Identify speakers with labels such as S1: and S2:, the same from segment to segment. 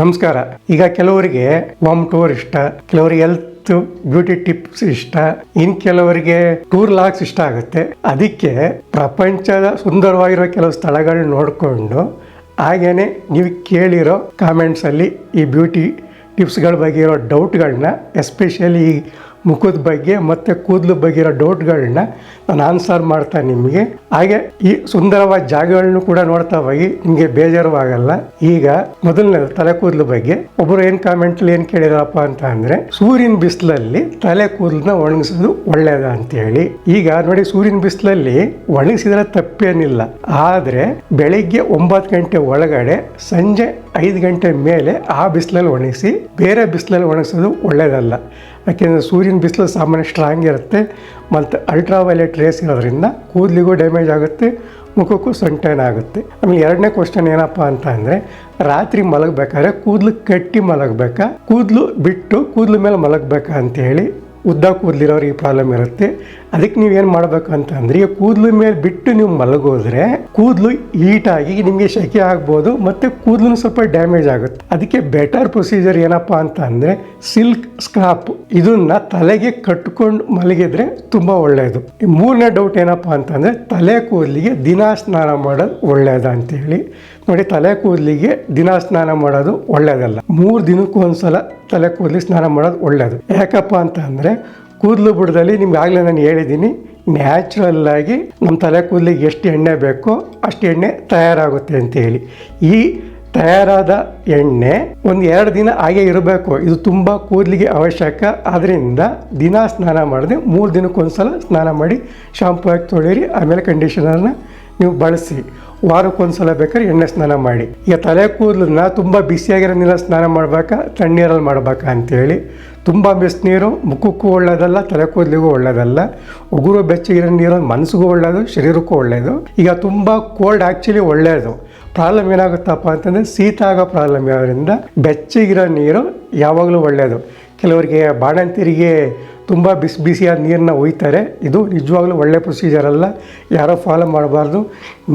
S1: ನಮಸ್ಕಾರ. ಈಗ ಕೆಲವರಿಗೆ ಹೋಮ್ ಟೂರ್ ಇಷ್ಟ, ಕೆಲವರಿಗೆ ಹೆಲ್ತ್ ಬ್ಯೂಟಿ ಟಿಪ್ಸ್ ಇಷ್ಟ, ಇನ್ ಕೆಲವರಿಗೆ ಟೂರ್ ಲಾಕ್ಸ್ ಇಷ್ಟ ಆಗುತ್ತೆ. ಅದಕ್ಕೆ ಪ್ರಪಂಚದ ಸುಂದರವಾಗಿರೋ ಕೆಲವು ಸ್ಥಳಗಳನ್ನ ನೋಡಿಕೊಂಡು ಹಾಗೇನೆ ನೀವು ಕೇಳಿರೋ ಕಾಮೆಂಟ್ಸಲ್ಲಿ ಈ ಬ್ಯೂಟಿ ಟಿಪ್ಸ್ಗಳ ಬಗ್ಗೆ ಇರೋ ಡೌಟ್ಗಳನ್ನ ಎಸ್ಪೆಷಲಿ ಈ ಮುಖದ ಬಗ್ಗೆ ಮತ್ತು ಕೂದಲು ಬಗ್ಗೆ ಇರೋ ಡೌಟ್ಗಳನ್ನ ನಾನು ಆನ್ಸರ್ ಮಾಡ್ತಾ ನಿಮಗೆ. ಹಾಗೆ ಈ ಸುಂದರವಾದ ಜಾಗಗಳನ್ನು ಕೂಡ ನೋಡ್ತಾ ಹೋಗಿ ನಿಮಗೆ ಬೇಜಾರು ಆಗಲ್ಲ ಈಗ ಮೊದಲನೇ ತಲೆ ಕೂದಲು ಬಗ್ಗೆ ಒಬ್ಬರು ಏನು ಕಾಮೆಂಟ್ಲಿ ಏನು ಕೇಳಿದಾರಪ್ಪ ಅಂತ ಅಂದರೆ, ಸೂರ್ಯನ ಬಿಸಿಲಲ್ಲಿ ತಲೆ ಕೂದಲನ್ನ ಒಣಗಿಸೋದು ಒಳ್ಳೇದ ಅಂತೇಳಿ ಈಗ ನೋಡಿ ಸೂರ್ಯನ ಬಿಸಿಲಲ್ಲಿ ಒಣಗಿಸಿದ್ರೆ ತಪ್ಪೇನಿಲ್ಲ. ಆದರೆ ಬೆಳಿಗ್ಗೆ ಒಂಬತ್ತು ಗಂಟೆ ಒಳಗಡೆ ಸಂಜೆ ಐದು ಗಂಟೆ ಮೇಲೆ ಆ ಬಿಸಿಲಲ್ಲಿ ಒಣಗಿಸಿ ಬೇರೆ ಬಿಸಿಲಲ್ಲಿ ಒಣಗಿಸೋದು ಒಳ್ಳೆಯದಲ್ಲ ಯಾಕೆಂದರೆ ಸೂರ್ಯನ ಬಿಸಿಲು ಸಾಮಾನ್ಯ ಸ್ಟ್ರಾಂಗ್ ಇರುತ್ತೆ, ಮತ್ತು ಅಲ್ಟ್ರಾವೈಲೆಟ್ ರೇಸ್ ಇರೋದ್ರಿಂದ ಕೂದಲಿಗೂ ಡ್ಯಾಮೇಜ್ ಆಗುತ್ತೆ, ಮುಖಕ್ಕೂ ಸೊಂಟೇನ ಆಗುತ್ತೆ. ಆಮೇಲೆ ಎರಡನೇ ಕ್ವಶನ್ ಏನಪ್ಪ ಅಂತ ಅಂದರೆ, ರಾತ್ರಿ ಮಲಗಬೇಕಾದ್ರೆ ಕೂದಲು ಕಟ್ಟಿ ಮಲಗಬೇಕಾ? ಕೂದಲು ಬಿಟ್ಟು ಕೂದಲು ಮೇಲೆ ಮಲಗಬೇಕಾ ಅಂತೇಳಿ ಉದ್ದ ಕೂದಲಿರೋರಿಗೆ ಪ್ರಾಬ್ಲಮ್ ಇರುತ್ತೆ. ಅದಕ್ಕೆ ನೀವೇನು ಮಾಡಬೇಕು ಅಂತಂದ್ರೆ ಈಗ ಕೂದಲು ಮೇಲೆ ಬಿಟ್ಟು ನೀವು ಮಲಗೋದ್ರೆ, ಕೂದಲು ಹೀಟಾಗಿ ನಿಮಗೆ ಶೆಕೆ ಆಗ್ಬೋದು ಮತ್ತು ಕೂದಲು ಸ್ವಲ್ಪ ಡ್ಯಾಮೇಜ್ ಆಗುತ್ತೆ. ಅದಕ್ಕೆ ಬೆಟರ್ ಪ್ರೊಸೀಜರ್ ಏನಪ್ಪ ಅಂತ ಅಂದರೆ ಸಿಲ್ಕ್ ಸ್ಕ್ರಾಪ್ ಇದನ್ನ ತಲೆಗೆ ಕಟ್ಕೊಂಡು ಮಲಗಿದ್ರೆ ತುಂಬ ಒಳ್ಳೆಯದು ಮೂರನೇ ಡೌಟ್ ಏನಪ್ಪ ಅಂತಂದರೆ ತಲೆ ಕೂದಲಿಗೆ ದಿನ ಸ್ನಾನ ಮಾಡೋದು ಒಳ್ಳೆಯದ ಅಂತೇಳಿ ನೋಡಿ ತಲೆ ಕೂದಲಿಗೆ ದಿನ ಸ್ನಾನ ಮಾಡೋದು ಒಳ್ಳೆಯದಲ್ಲ ಮೂರು ದಿನಕ್ಕೂ ಒಂದ್ಸಲ ತಲೆ ಕೂದಲಿಗೆ ಸ್ನಾನ ಮಾಡೋದು ಒಳ್ಳೆಯದು ಯಾಕಪ್ಪ ಅಂತ ಅಂದರೆ ಕೂದಲು ಬುಡದಲ್ಲಿ ನಿಮ್ಗೆ ಆಗಲೇ ನಾನು ಹೇಳಿದ್ದೀನಿ ನ್ಯಾಚುರಲ್ ಆಗಿ ನಮ್ಮ ತಲೆ ಕೂದಲಿಗೆ ಎಷ್ಟು ಎಣ್ಣೆ ಬೇಕೋ ಅಷ್ಟು ಎಣ್ಣೆ ತಯಾರಾಗುತ್ತೆ ಅಂತ ಹೇಳಿ. ಈ ತಯಾರಾದ ಎಣ್ಣೆ ಒಂದು ಎರಡು ದಿನ ಹಾಗೆ ಇರಬೇಕು. ಇದು ತುಂಬ ಕೂದಲಿಗೆ ಅವಶ್ಯಕ. ಆದ್ದರಿಂದ ದಿನ ಸ್ನಾನ ಮಾಡದೆ ಮೂರು ದಿನಕ್ಕೊಂದ್ಸಲ ಸ್ನಾನ ಮಾಡಿ ಶಾಂಪು ಹಾಕಿ ತೊಳೀರಿ ಆಮೇಲೆ ಕಂಡೀಷನರ್ನ ನೀವು ಬಳಸಿ. ವಾರಕ್ಕೊಂದ್ಸಲ ಬೇಕಾದ್ರೆ ಎಣ್ಣೆ ಸ್ನಾನ ಮಾಡಿ. ಈಗ ತಲೆ ಕೂದಲನ್ನ ತುಂಬ ಬಿಸಿಯಾಗಿರೋ ನೀರಲ್ಲಿ ಸ್ನಾನ ಮಾಡಬೇಕಾ, ತಣ್ಣೀರಲ್ಲಿ ಮಾಡಬೇಕಾ ಅಂತೇಳಿ. ತುಂಬ ಬಿಸಿನೀರು ಮುಖಕ್ಕೂ ಒಳ್ಳೆಯದಲ್ಲ ತಲೆ ಕೂದಲಿಗೂ ಒಳ್ಳೆಯದಲ್ಲ ಉಗುರು ಬೆಚ್ಚಗಿರೋ ನೀರು, ಮನಸ್ಸಿಗೂ ಒಳ್ಳೇದು, ಶರೀರಕ್ಕೂ ಒಳ್ಳೆಯದು ಈಗ ತುಂಬ ಕೋಲ್ಡ್ ಆ್ಯಕ್ಚುಲಿ ಒಳ್ಳೆಯದು ಪ್ರಾಬ್ಲಮ್ ಏನಾಗುತ್ತಪ್ಪ ಅಂತಂದರೆ ಶೀತ ಆಗೋ ಪ್ರಾಬ್ಲಮ್ ಇರೋದ್ರಿಂದ ಬೆಚ್ಚಗಿರೋ ನೀರು ಯಾವಾಗಲೂ ಒಳ್ಳೆಯದು ಕೆಲವರಿಗೆ ಬಾಣಂತಿರಿಗೆ ತುಂಬ ಬಿಸಿ ಬಿಸಿಯಾದ ನೀರನ್ನ ಒಯ್ತಾರೆ. ಇದು ನಿಜವಾಗ್ಲೂ ಒಳ್ಳೆ ಪ್ರೊಸೀಜರ್ ಅಲ್ಲ. ಯಾರೋ ಫಾಲೋ ಮಾಡಬಾರ್ದು.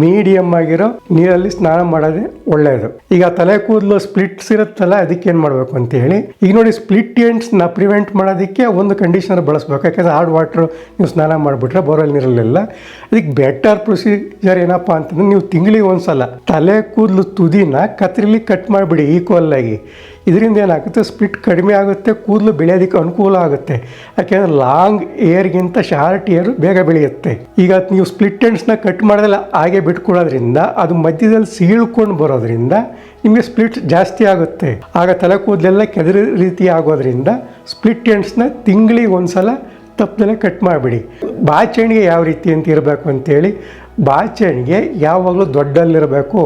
S1: ಮೀಡಿಯಮ್ ಆಗಿರೋ ನೀರಲ್ಲಿ ಸ್ನಾನ ಮಾಡೋದೇ ಒಳ್ಳೆಯದು ಈಗ ತಲೆ ಕೂದಲು ಸ್ಪ್ಲಿಟ್ಸ್ ಇರುತ್ತಲ್ಲ, ಅದಕ್ಕೆ ಏನು ಮಾಡಬೇಕು ಅಂತ ಹೇಳಿ, ಈಗ ನೋಡಿ ಸ್ಪ್ಲಿಟ್ ಎಂಡ್ಸ್ನ ಪ್ರಿವೆಂಟ್ ಮಾಡೋದಕ್ಕೆ ಒಂದು ಕಂಡೀಷನರ್ ಬಳಸ್ಬೇಕು. ಯಾಕಂದರೆ ಹಾರ್ಡ್ ವಾಟ್ರ್ ನೀವು ಸ್ನಾನ ಮಾಡಿಬಿಟ್ರೆ ಬೋರ್ವೆಲ್ ನೀರಲ್ಲೆಲ್ಲ, ಅದಕ್ಕೆ ಬೆಟರ್ ಪ್ರೊಸೀಜರ್ ಏನಪ್ಪ ಅಂತಂದ್ರೆ ನೀವು ತಿಂಗಳಿಗೆ ಒಂದ್ಸಲ ತಲೆ ಕೂದಲು ತುದಿನ ಕತ್ರಿಲಿ ಕಟ್ ಮಾಡಿಬಿಡಿ ಈಕ್ವಲ್ ಆಗಿ. ಇದರಿಂದ ಏನಾಗುತ್ತೆ? ಸ್ಪ್ಲಿಟ್ ಕಡಿಮೆ ಆಗುತ್ತೆ, ಕೂದಲು ಬೆಳೆಯೋದಕ್ಕೆ ಅನುಕೂಲ ಆಗುತ್ತೆ. ಯಾಕೆಂದರೆ ಲಾಂಗ್ ಏರ್ಗಿಂತ ಶಾರ್ಟ್ ಏರ್ ಬೇಗ ಬೆಳೆಯುತ್ತೆ. ಈಗ ನೀವು ಸ್ಪ್ಲಿಟ್ ಎಂಡ್ಸ್ನ ಕಟ್ ಮಾಡಿದ್ರೆ ಹಾಗೆ ಬಿಟ್ಕೊಡೋದ್ರಿಂದ ಅದು ಮಧ್ಯದಲ್ಲಿ ಸೀಳ್ಕೊಂಡು ಬರೋದ್ರಿಂದ ನಿಮಗೆ ಸ್ಪ್ಲಿಟ್ ಜಾಸ್ತಿ ಆಗುತ್ತೆ. ಆಗ ತಲೆ ಕೂದಲೆಲ್ಲ ಕೆದರಿ ರೀತಿ ಆಗೋದ್ರಿಂದ ಸ್ಪ್ಲಿಟ್ ಎಂಡ್ಸ್ನ ತಿಂಗಳಿಗೆ ಒಂದ್ಸಲ ತಪ್ಪದಲ್ಲೇ ಕಟ್ ಮಾಡಿಬಿಡಿ. ಬಾಚಣಿಗೆ ಯಾವ ರೀತಿ ಅಂತ ಇರಬೇಕು ಅಂತೇಳಿ ಬಾಚಣಿಗೆ ಯಾವಾಗಲೂ ದೊಡ್ಡಲ್ಲಿರಬೇಕು.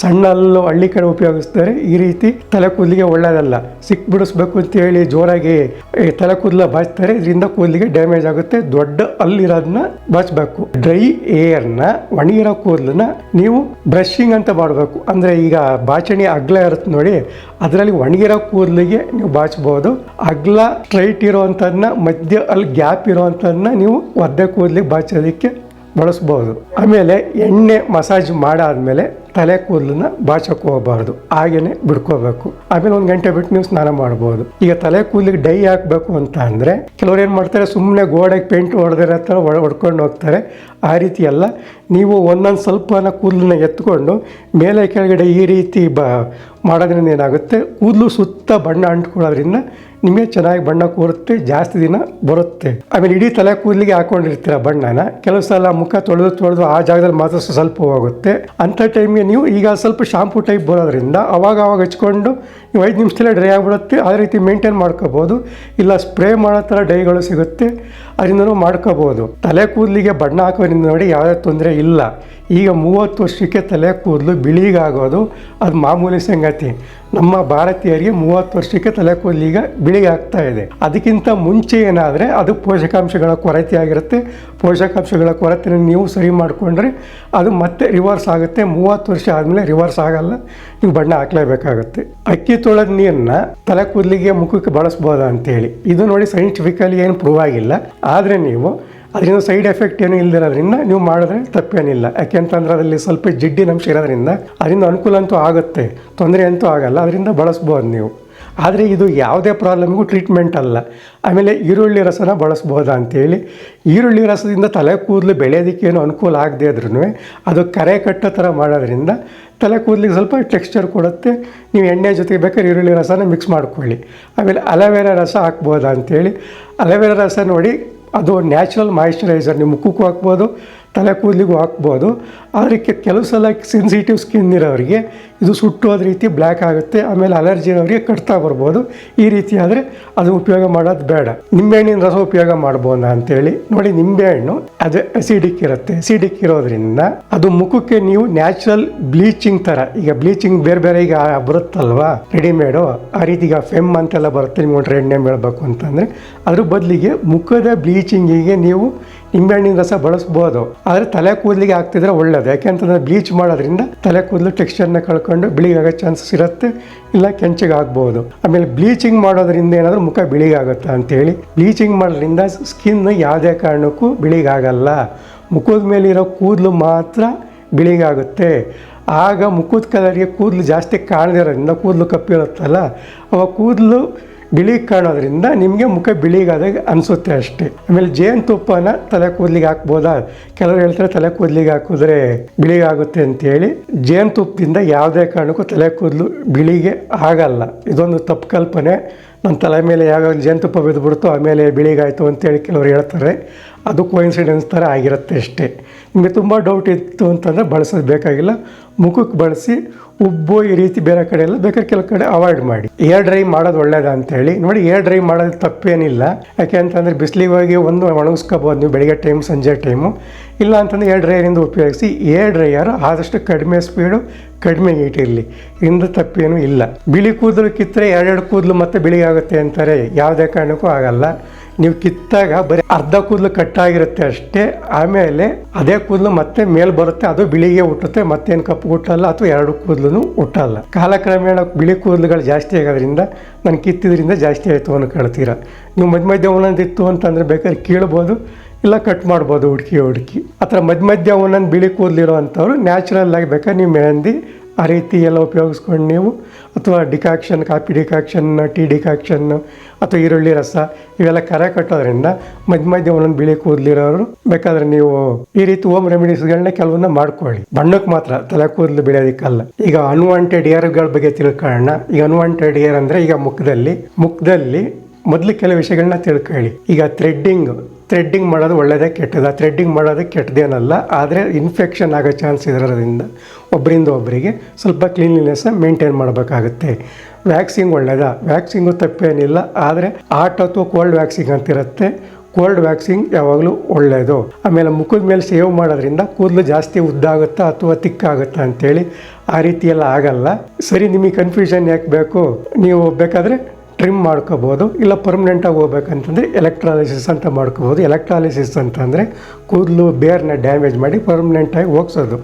S1: ಸಣ್ಣಲ್ಲೂ ಹಳ್ಳಿ ಕಡೆ ಉಪಯೋಗಿಸ್ತಾರೆ. ಈ ರೀತಿ ತಲೆ ಕೂದಲಿಗೆ ಒಳ್ಳೆಯದಲ್ಲ ಸಿಕ್ಕಿ ಬಿಡಿಸ್ಬೇಕು ಅಂತೇಳಿ ಜೋರಾಗಿ ತಲೆ ಕೂದಲ ಬಾಚ್ತಾರೆ. ಇದರಿಂದ ಕೂದಲಿಗೆ ಡ್ಯಾಮೇಜ್ ಆಗುತ್ತೆ. ದೊಡ್ಡ ಅಲ್ಲಿರೋದನ್ನ ಬಾಚಬೇಕು. ಡ್ರೈ ಏರ್ನ ಒಣಗಿರೋ ಕೂದಲನ್ನ ನೀವು ಬ್ರಷಿಂಗ್ ಅಂತ ಮಾಡಬೇಕು. ಅಂದರೆ ಈಗ ಬಾಚಣಿ ಅಗ್ಲ ಇರುತ್ತೆ ನೋಡಿ, ಅದರಲ್ಲಿ ಒಣಗಿರೋ ಕೂದಲಿಗೆ ನೀವು ಬಾಚ್ಬೋದು. ಅಗ್ಲ ಸ್ಟ್ರೈಟ್ ಇರೋವಂಥದನ್ನ ಮಧ್ಯ ಅಲ್ಲಿ ಗ್ಯಾಪ್ ಇರೋವಂಥದನ್ನ ನೀವು ಒದ್ದೆ ಕೂದಲಿಗೆ ಬಾಚೋದಕ್ಕೆ ಬಳಸ್ಬೋದು ಆಮೇಲೆ ಎಣ್ಣೆ ಮಸಾಜ್ ಮಾಡಾದ್ಮೇಲೆ ತಲೆ ಕೂದಲನ್ನ ಬಾಚಕ್ಕೆ ಹೋಗಬಾರ್ದು. ಹಾಗೇನೆ ಬಿಡ್ಕೋಬೇಕು. ಆಮೇಲೆ ಒಂದು ಗಂಟೆ ಬಿಟ್ಟು ನೀವು ಸ್ನಾನ ಮಾಡ್ಬೋದು. ಈಗ ತಲೆ ಕೂದಲಿಗೆ ಡೈ ಹಾಕಬೇಕು ಅಂತ ಅಂದರೆ ಕೆಲವ್ರು ಏನು ಮಾಡ್ತಾರೆ ಸುಮ್ಮನೆ ಗೋಡೆಗೆ ಪೇಂಟ್ ಹೊಡೆದಿರೋ ಒಳ ಹೊಡ್ಕೊಂಡು ಹೋಗ್ತಾರೆ. ಆ ರೀತಿ ಎಲ್ಲ ನೀವು ಒಂದೊಂದು ಸ್ವಲ್ಪನ ಕೂದಲನ್ನ ಎತ್ಕೊಂಡು ಮೇಲೆ ಕೆಳಗಡೆ ಈ ರೀತಿ ಬ ಮಾಡೋದ್ರಿಂದ ಏನಾಗುತ್ತೆ? ಕೂದಲು ಸುತ್ತ ಬಣ್ಣ ಅಂಟ್ಕೊಳ್ಳೋದ್ರಿಂದ ನಿಮಗೆ ಚೆನ್ನಾಗಿ ಬಣ್ಣ ಕೂರುತ್ತೆ, ಜಾಸ್ತಿ ದಿನ ಬರುತ್ತೆ. ಆಮೇಲೆ ಇಡೀ ತಲೆ ಕೂದಲಿಗೆ ಹಾಕೊಂಡಿರ್ತೀರ ಬಣ್ಣನ. ಕೆಲವು ಸಲ ಮುಖ ತೊಳೆದು ತೊಳೆದು ಆ ಜಾಗದಲ್ಲಿ ಮಾತ್ರ ಸ್ವಲ್ಪ ಹೋಗುತ್ತೆ ಅಂಥ ಟೈಮ್ಗೆ ನೀವು ಈಗ ಸ್ವಲ್ಪ ಶಾಂಪು ಟೈಪ್ ಬರೋದ್ರಿಂದ ಅವಾಗ ಅವಾಗ ಹಚ್ಕೊಂಡು ನೀವು ಐದು ನಿಮಿಷದಲ್ಲೇ ಡ್ರೈ ಆಗಿಬಿಡುತ್ತೆ. ಆ ರೀತಿ ಮೇಂಟೈನ್ ಮಾಡ್ಕೋಬೋದು. ಇಲ್ಲ ಸ್ಪ್ರೇ ಮಾಡೋ ಥರ ಡೈಗಳು ಸಿಗುತ್ತೆ. ಅದರಿಂದನೂ ಮಾಡ್ಕೋಬೋದು. ತಲೆ ಕೂದಲಿಗೆ ಬಣ್ಣ ಹಾಕೋದ್ರಿಂದ ನೋಡಿ ಯಾವುದೇ ತೊಂದರೆ ಇಲ್ಲ. ಈಗ ಮೂವತ್ತು ವರ್ಷಕ್ಕೆ ತಲೆ ಕೂದಲು ಬಿಳಿಗಾಗೋದು. ಅದು ಮಾಮೂಲಿ ಸಂಗತಿ. ನಮ್ಮ ಭಾರತೀಯರಿಗೆ ಮೂವತ್ತು ವರ್ಷಕ್ಕೆ ತಲೆ ಕೂದಲು ಈಗ ಬಿಳಿ ಆಗ್ತಾ ಇದೆ. ಅದಕ್ಕಿಂತ ಮುಂಚೆ ಏನಾದರೆ ಅದು ಪೋಷಕಾಂಶಗಳ ಕೊರತೆ ಆಗಿರುತ್ತೆ. ಪೋಷಕಾಂಶಗಳ ಕೊರತೆಯನ್ನು ನೀವು ಸರಿ ಮಾಡಿಕೊಂಡ್ರೆ ಅದು ಮತ್ತೆ ರಿವರ್ಸ್ ಆಗುತ್ತೆ. ಮೂವತ್ತು ವರ್ಷ ಆದಮೇಲೆ ರಿವರ್ಸ್ ಆಗಲ್ಲ. ನೀವು ಬಣ್ಣ ಹಾಕ್ಲೇಬೇಕಾಗುತ್ತೆ. ಅಕ್ಕಿ ತೊಳೆದ ನೀರನ್ನು ತಲೆ ಕೂದಲಿಗೆ ಮುಖಕ್ಕೆ ಬಳಸ್ಬೋದಾ ಅಂತೇಳಿ. ಇದು ನೋಡಿ ಸೈಂಟಿಫಿಕಲಿ ಏನು ಪ್ರೂವ್ ಆಗಿಲ್ಲ. ಆದರೆ ನೀವು ಅದರಿಂದ ಸೈಡ್ ಎಫೆಕ್ಟ್ ಏನು ಇಲ್ದಿರೋದ್ರಿಂದ ನೀವು ಮಾಡಿದ್ರೆ ತಪ್ಪೇನಿಲ್ಲ. ಯಾಕೆಂತಂದ್ರೆ ಅದರಲ್ಲಿ ಸ್ವಲ್ಪ ಜಿಡ್ಡಿ ಅಂಶ ಇರೋದ್ರಿಂದ ಅದರಿಂದ ಅನುಕೂಲ ಅಂತೂ ಆಗುತ್ತೆ, ತೊಂದರೆ ಅಂತೂ ಆಗಲ್ಲ, ಅದರಿಂದ ಬಳಸ್ಬೋದು ನೀವು. ಆದರೆ ಇದು ಯಾವುದೇ ಪ್ರಾಬ್ಲಮ್ಗೂ ಟ್ರೀಟ್ಮೆಂಟ್ ಅಲ್ಲ. ಆಮೇಲೆ ಈರುಳ್ಳಿ ರಸನ ಬಳಸ್ಬೋದಾ ಅಂತೇಳಿ, ಈರುಳ್ಳಿ ರಸದಿಂದ ತಲೆ ಕೂದಲು ಬೆಳೆಯೋದಕ್ಕೇನು ಅನುಕೂಲ ಆಗದೆ ಇದ್ರೂ ಅದು ಕರೆ ಕಟ್ಟೋ ಥರ ಮಾಡೋದ್ರಿಂದ ತಲೆ ಕೂದಲಿಗೆ ಸ್ವಲ್ಪ ಟೆಕ್ಸ್ಚರ್ ಕೊಡುತ್ತೆ. ನೀವು ಎಣ್ಣೆ ಜೊತೆಗೆ ಬೇಕಾದ್ರೆ ಈರುಳ್ಳಿ ರಸನ ಮಿಕ್ಸ್ ಮಾಡ್ಕೊಳ್ಳಿ. ಆಮೇಲೆ ಅಲೋವೆರಾ ರಸ ಹಾಕ್ಬೋದಾ ಅಂತೇಳಿ, ಅಲೋವೆರಾ ರಸ ನೋಡಿ ಅದು ನ್ಯಾಚುರಲ್ ಮಾಯಿಶ್ಚರೈಸರ್ ನಿಮ್ಮ ಮುಖಕ್ಕೂ ಹಾಕ್ಬೋದು. ತಲೆ ಕೂದಲಿಗೂ ಹಾಕ್ಬೋದು. ಆದರೆ ಕೆಲವು ಸಲ ಸೆನ್ಸಿಟಿವ್ ಸ್ಕಿನ್ ಇರೋರಿಗೆ ಇದು ಸುಟ್ಟೋದ ರೀತಿ ಬ್ಲ್ಯಾಕ್ ಆಗುತ್ತೆ, ಆಮೇಲೆ ಅಲರ್ಜಿ ಇರೋರಿಗೆ ಕಟ್ತಾ ಬರ್ಬೋದು. ಈ ರೀತಿ ಆದರೆ ಅದು ಉಪಯೋಗ ಮಾಡೋದು ಬೇಡ. ನಿಂಬೆಹಣ್ಣಿನ ರಸ ಉಪಯೋಗ ಮಾಡ್ಬೋದ ಅಂತೇಳಿ ನೋಡಿ ನಿಂಬೆಹಣ್ಣು, ಅದು ಅಸಿಡಿಕ್ ಇರುತ್ತೆ. ಅಸಿಡಿಕ್ ಇರೋದ್ರಿಂದ ಅದು ಮುಖಕ್ಕೆ ನೀವು ನ್ಯಾಚುರಲ್ ಬ್ಲೀಚಿಂಗ್ ಥರ ಈಗ ಬ್ಲೀಚಿಂಗ್ ಬೇರೆ ಬೇರೆ ಈಗ ಬರುತ್ತಲ್ವಾ? ರೆಡಿಮೇಡು ಆ ರೀತಿ ಈಗ ಫೆಮ್ ಅಂತೆಲ್ಲ ಬರುತ್ತೆ ನಿಮ್ಗೆ ರೆಡ್ ನೇಮ್ ಹೇಳ್ಬೇಕು ಅಂತಂದರೆ. ಅದ್ರ ಬದಲಿಗೆ ಮುಖದ ಬ್ಲೀಚಿಂಗಿಗೆ ನೀವು ನಿಂಬೆಹಣ್ಣಿನ ರಸ ಬಳಸ್ಬೋದು. ಆದರೆ ತಲೆ ಕೂದಲಿಗೆ ಹಾಕ್ತಿದ್ರೆ ಒಳ್ಳೇದು. ಯಾಕೆಂತಂದ್ರೆ ಬ್ಲೀಚ್ ಮಾಡೋದ್ರಿಂದ ತಲೆ ಕೂದಲು ಟೆಕ್ಸ್ಚರ್ನ ಕಳ್ಕೊಂಡು ಬಿಳಿಗಾಗೋ ಚಾನ್ಸಸ್ ಇರುತ್ತೆ, ಇಲ್ಲ ಕೆಂಚಿಗೆ ಆಗ್ಬೋದು. ಆಮೇಲೆ ಬ್ಲೀಚಿಂಗ್ ಮಾಡೋದ್ರಿಂದ ಏನಾದರೂ ಮುಖ ಬಿಳಿಗಾಗುತ್ತಾ ಅಂತೇಳಿ ಬ್ಲೀಚಿಂಗ್ ಮಾಡೋದ್ರಿಂದ ಸ್ಕಿನ್ ಯಾವುದೇ ಕಾರಣಕ್ಕೂ ಬಿಳಿಗಾಗಲ್ಲ. ಮುಖದ ಮೇಲಿರೋ ಕೂದಲು ಮಾತ್ರ ಬಿಳಿಗಾಗುತ್ತೆ. ಆಗ ಮುಖದ ಕಲರ್ಗೆ ಕೂದಲು ಜಾಸ್ತಿ ಕಾಣದಿರೋದ್ರಿಂದ ಕೂದಲು ಕಪ್ಪಿರುತ್ತಲ್ಲ ಅವಾಗ ಕೂದಲು ಬಿಳಿ ಕಾಣೋದ್ರಿಂದ ನಿಮಗೆ ಮುಖ ಬಿಳಿಗಾದಾಗ ಅನಿಸುತ್ತೆ ಅಷ್ಟೇ. ಆಮೇಲೆ ಜೇನುತುಪ್ಪನ ತಲೆ ಕೂದಲಿಗೆ ಹಾಕ್ಬೋದಾ? ಕೆಲವರು ಹೇಳ್ತಾರೆ ತಲೆ ಕೂದಲಿಗೆ ಹಾಕಿದ್ರೆ ಬಿಳಿಗಾಗುತ್ತೆ ಅಂತೇಳಿ. ಜೇನುತುಪ್ಪದಿಂದ ಯಾವುದೇ ಕಾರಣಕ್ಕೂ ತಲೆ ಕೂದಲು ಬಿಳಿಗೆ ಆಗಲ್ಲ. ಇದೊಂದು ತಪ್ಪು ಕಲ್ಪನೆ. ನನ್ನ ತಲೆ ಮೇಲೆ ಯಾವಾಗ ಜೇನುತುಪ್ಪ ಬಿದ್ದುಬಿಡ್ತು ಆಮೇಲೆ ಬಿಳಿಗಾಯಿತು ಅಂತೇಳಿ ಕೆಲವರು ಹೇಳ್ತಾರೆ. ಅದು ಕೋಇನ್ಸಿಡೆನ್ಸ್ ಥರ ಆಗಿರುತ್ತೆ ಅಷ್ಟೇ. ನಿಮಗೆ ತುಂಬ ಡೌಟ್ ಇತ್ತು ಅಂತಂದರೆ ಬಳಸೋದು ಬೇಕಾಗಿಲ್ಲ. ಮುಖಕ್ಕೆ ಬಳಸಿ ಉಬ್ಬು ಈ ರೀತಿ ಬೇರೆ ಕಡೆ ಎಲ್ಲ ಬೇಕಾದ್ರೆ ಕೆಲವು ಕಡೆ ಅವಾಯ್ಡ್ ಮಾಡಿ. ಏರ್ ಡ್ರೈ ಮಾಡೋದು ಒಳ್ಳೇದ ಅಂತೇಳಿ. ನೋಡಿ ಏರ್ ಡ್ರೈ ಮಾಡೋದು ತಪ್ಪೇನಿಲ್ಲ. ಯಾಕೆ ಅಂತಂದರೆ ಬಿಸಿಲಿಗೆ ಹೋಗಿ ಒಂದು ಒಣಗಿಸ್ಕೋಬೋದು ನೀವು ಬೆಳಗ್ಗೆ ಟೈಮ್ ಸಂಜೆ ಟೈಮು ಇಲ್ಲ ಅಂತಂದರೆ ಏರ್ ಡ್ರೈಯರಿಂದ ಉಪಯೋಗಿಸಿ. ಏರ್ ಡ್ರೈಯರ್ ಆದಷ್ಟು ಕಡಿಮೆ ಸ್ಪೀಡು ಕಡಿಮೆ ಹೀಟ್ ಇರಲಿ. ಇಂದ ತಪ್ಪೇನೂ ಇಲ್ಲ. ಬಿಳಿ ಕೂದಲು ಕಿತ್ತರೆ ಎರಡೆರಡು ಕೂದಲು ಮತ್ತೆ ಬಿಳಿ ಆಗುತ್ತೆ ಅಂತಾರೆ. ಯಾವುದೇ ಕಾರಣಕ್ಕೂ ಆಗಲ್ಲ. ನೀವು ಕಿತ್ತಾಗ ಬರೀ ಅರ್ಧ ಕೂದಲು ಕಟ್ಟಾಗಿರುತ್ತೆ ಅಷ್ಟೇ, ಆಮೇಲೆ ಅದೇ ಕೂದಲು ಮತ್ತೆ ಮೇಲ್ ಬರುತ್ತೆ, ಅದು ಬಿಳಿಗೆ ಹುಟ್ಟುತ್ತೆ, ಮತ್ತೇನು ಕಪ್ಪು ಹುಟ್ಟಲ್ಲ, ಅಥವಾ ಎರಡು ಕೂದಲು ಹುಟ್ಟಲ್ಲ. ಕಾಲಕ್ರಮೇಣ ಬಿಳಿ ಕೂದಲುಗಳು ಜಾಸ್ತಿ ಆಗೋದ್ರಿಂದ, ನಾನು ಕಿತ್ತಿದ್ರಿಂದ ಜಾಸ್ತಿ ಆಯಿತು ಅನ್ಕೊಳ್ತೀರ ನೀವು ಮಧ್ಯ ಮಧ್ಯ ಒಂದೊಂದಿತ್ತು ಅಂತಂದರೆ ಬೇಕಾದ್ರೆ ಕೀಳ್ಬೋದು, ಇಲ್ಲ ಕಟ್ ಮಾಡ್ಬೋದು, ಹುಡುಕಿ ಹುಡುಕಿ. ಆ ಥರ ಮಧ್ಯ ಮಧ್ಯ ಒಂದೊಂದು ಬಿಳಿ ಕೂದಲಿರೋ ಅಂಥವ್ರು ನ್ಯಾಚುರಲ್ ಆಗಿ ಬೇಕಾದ್ರೆ ನೀವು ಮೆಹಂದಿ ಆ ರೀತಿ ಎಲ್ಲ ಉಪಯೋಗಿಸ್ಕೊಂಡು ನೀವು, ಅಥವಾ decoction, coffee decoction, tea decoction, ಅಥವಾ ಈರುಳ್ಳಿ ರಸ, ಇವೆಲ್ಲ ಕರೆ ಕಟ್ಟೋದ್ರಿಂದ ಮಧ್ಯ ಮಧ್ಯ ಒಂದೊಂದು ಬಿಳಿ ಕೂದಲಿರೋರು ಬೇಕಾದ್ರೆ ನೀವು ಈ ರೀತಿ ಹೋಮ್ ರೆಮಿಡೀಸ್ಗಳನ್ನ ಕೆಲವನ್ನ ಮಾಡ್ಕೊಳ್ಳಿ. ಬಣ್ಣಕ್ಕೆ ಮಾತ್ರ, ತಲೆ ಕೂದಲು ಬೆಳೆಯೋದಕ್ಕಲ್ಲ. ಈಗ ಅನ್ವಾಂಟೆಡ್ ಏರ್ಗಳ ಬಗ್ಗೆ ತಿಳ್ಕೊಳ್ಳೋಣ. ಈಗ ಅನ್ವಾಂಟೆಡ್ ಏರ್ ಅಂದರೆ ಈಗ ಮುಖದಲ್ಲಿ ಮುಖದಲ್ಲಿ ಮೊದಲು ಕೆಲವು ವಿಷಯಗಳನ್ನ ತಿಳ್ಕೊಳ್ಳಿ. ಈಗ ಥ್ರೆಡ್ಡಿಂಗ್ ಥ್ರೆಡ್ಡಿಂಗ್ ಮಾಡೋದು ಒಳ್ಳೆಯದೇ ಕೆಟ್ಟದ ಥ್ರೆಡ್ಡಿಂಗ್ ಮಾಡೋದು ಕೆಟ್ಟದೇನಲ್ಲ, ಆದರೆ ಇನ್ಫೆಕ್ಷನ್ ಆಗೋ ಚಾನ್ಸ್ ಇರೋದ್ರಿಂದ ಒಬ್ಬರಿಂದ ಒಬ್ಬರಿಗೆ ಸ್ವಲ್ಪ ಕ್ಲೀನ್ಲಿನೆಸ್ನ ಮೇಂಟೈನ್ ಮಾಡಬೇಕಾಗುತ್ತೆ. ವ್ಯಾಕ್ಸಿಂಗ್ ಒಳ್ಳೆಯದ ವ್ಯಾಕ್ಸಿಂಗು ತಪ್ಪೇನಿಲ್ಲ, ಆದರೆ ಆಟ್ ಅಥವಾ ಕೋಲ್ಡ್ ವ್ಯಾಕ್ಸಿಂಗ್ ಅಂತಿರುತ್ತೆ. ಕೋಲ್ಡ್ ವ್ಯಾಕ್ಸಿಂಗ್ ಯಾವಾಗಲೂ ಒಳ್ಳೆಯದು ಆಮೇಲೆ ಮುಖದ ಮೇಲೆ ಸೇವ್ ಮಾಡೋದ್ರಿಂದ ಕೂದಲು ಜಾಸ್ತಿ ಉದ್ದಾಗುತ್ತಾ ಅಥವಾ ತಿಕ್ಕಾಗುತ್ತಾ ಅಂತೇಳಿ ಆ ರೀತಿಯೆಲ್ಲ ಆಗಲ್ಲ. ಸರಿ, ನಿಮಗೆ ಕನ್ಫ್ಯೂಷನ್ ಯಾಕೆ ಬೇಕು? ನೀವು ಬೇಕಾದರೆ ಟ್ರಿಮ್ ಮಾಡ್ಕೋಬೋದು ಇಲ್ಲ ಪರ್ಮನೆಂಟಾಗಿ ಹೋಗ್ಬೇಕಂತಂದರೆ ಎಲೆಕ್ಟ್ರಾಲಿಸಿಸ್ ಅಂತ ಮಾಡ್ಕೋಬೋದು ಎಲೆಕ್ಟ್ರಾಲಿಸಿಸ್ ಅಂತಂದರೆ ಕೂದಲು, ಬೇರ್ನ ಡ್ಯಾಮೇಜ್ ಮಾಡಿ ಪರ್ಮನೆಂಟಾಗಿ ಹೋಗ್ಸೋದು.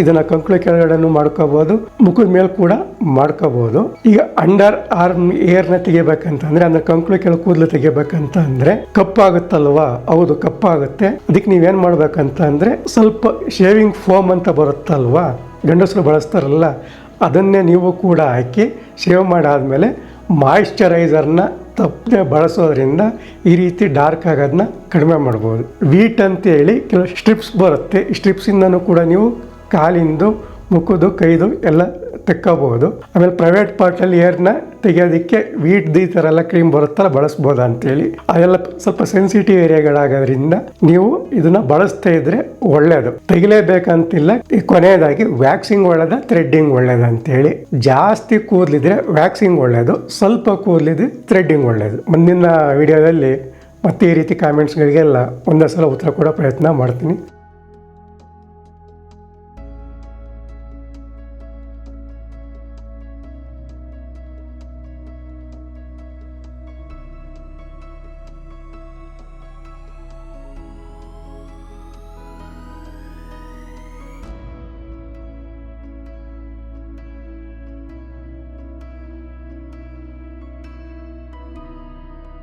S1: ಇದನ್ನು ಕಂಕುಳು ಕೆಳಗಡೆನೂ ಮಾಡ್ಕೋಬೋದು ಮುಖದ ಮೇಲೆ ಕೂಡ ಮಾಡ್ಕೋಬೋದು ಈಗ ಅಂಡರ್ ಆರ್ಮ್ ಏರ್ನ ತೆಗಿಬೇಕಂತಂದರೆ, ಅಂದ್ರೆ ಕಂಕುಳು ಕೆಳ ಕೂದಲು ತೆಗಿಬೇಕಂತ ಅಂದ್ರೆ ಕಪ್ಪಾಗುತ್ತಲ್ವಾ? ಹೌದು, ಕಪ್ಪಾಗುತ್ತೆ. ಅದಕ್ಕೆ ನೀವೇನು ಮಾಡ್ಬೇಕಂತ ಅಂದ್ರೆ ಸ್ವಲ್ಪ ಶೇವಿಂಗ್ ಫೋಮ್ ಅಂತ ಬರುತ್ತಲ್ವಾ? ಗಂಡಸರು ಬಳಸ್ತಾರಲ್ಲ, ಅದನ್ನೇ ನೀವು ಕೂಡ ಹಾಕಿ ಶೇವ್ ಮಾಡಾದ್ಮೇಲೆ ಮಾಯಿಶ್ಚರೈಸರ್ನ ತಪ್ಪದೆ ಬಳಸೋದ್ರಿಂದ ಈ ರೀತಿ ಡಾರ್ಕ್ ಆಗೋದನ್ನ ಕಡಿಮೆ ಮಾಡ್ಬೋದು. ವೀಟ್ ಅಂತೇಳಿ ಕೆಲವು ಸ್ಟ್ರಿಪ್ಸ್ ಬರುತ್ತೆ. ಸ್ಟ್ರಿಪ್ಸಿಂದನೂ ಕೂಡ ನೀವು ಕಾಲಿಂದು, ಮುಖದ್ದು, ಕೈದು ಎಲ್ಲ ತೆಕ್ಕೋಬಹುದು. ಆಮೇಲೆ ಪ್ರೈವೇಟ್ ಪಾರ್ಟಲ್ಲಿ ಏರ್ನ ತೆಗೆಯೋದಕ್ಕೆ ವೀಟ್ ಈ ಥರ ಎಲ್ಲ ಕ್ರೀಮ್ ಬರುತ್ತಲ್ಲ ಬಳಸ್ಬೋದಾ ಅಂತೇಳಿ. ಅದೆಲ್ಲ ಸ್ವಲ್ಪ ಸೆನ್ಸಿಟಿವ್ ಏರಿಯಾಗಳಾಗೋದ್ರಿಂದ ನೀವು ಇದನ್ನ ಬಳಸ್ತಾ ಇದ್ರೆ ಒಳ್ಳೇದು. ತೆಗಿಲೇಬೇಕಂತಿಲ್ಲ, ಈ ಕೊನೆಯದಾಗಿ ವ್ಯಾಕ್ಸಿಂಗ್ ಒಳ್ಳೇದ ಥ್ರೆಡ್ಡಿಂಗ್ ಒಳ್ಳೇದ ಅಂತೇಳಿ. ಜಾಸ್ತಿ ಕೂದಲಿದ್ರೆ ವ್ಯಾಕ್ಸಿಂಗ್ ಒಳ್ಳೇದು, ಸ್ವಲ್ಪ ಕೂದಲಿದ್ರೆ ಥ್ರೆಡ್ಡಿಂಗ್ ಒಳ್ಳೇದು. ಮುಂದಿನ ವಿಡಿಯೋದಲ್ಲಿ ಮತ್ತೆ ಈ ರೀತಿ ಕಾಮೆಂಟ್ಸ್ಗಳಿಗೆಲ್ಲ ಒಂದೇ ಸಲ ಉತ್ತರ ಕೊಡೋ ಪ್ರಯತ್ನ ಮಾಡ್ತೀನಿ.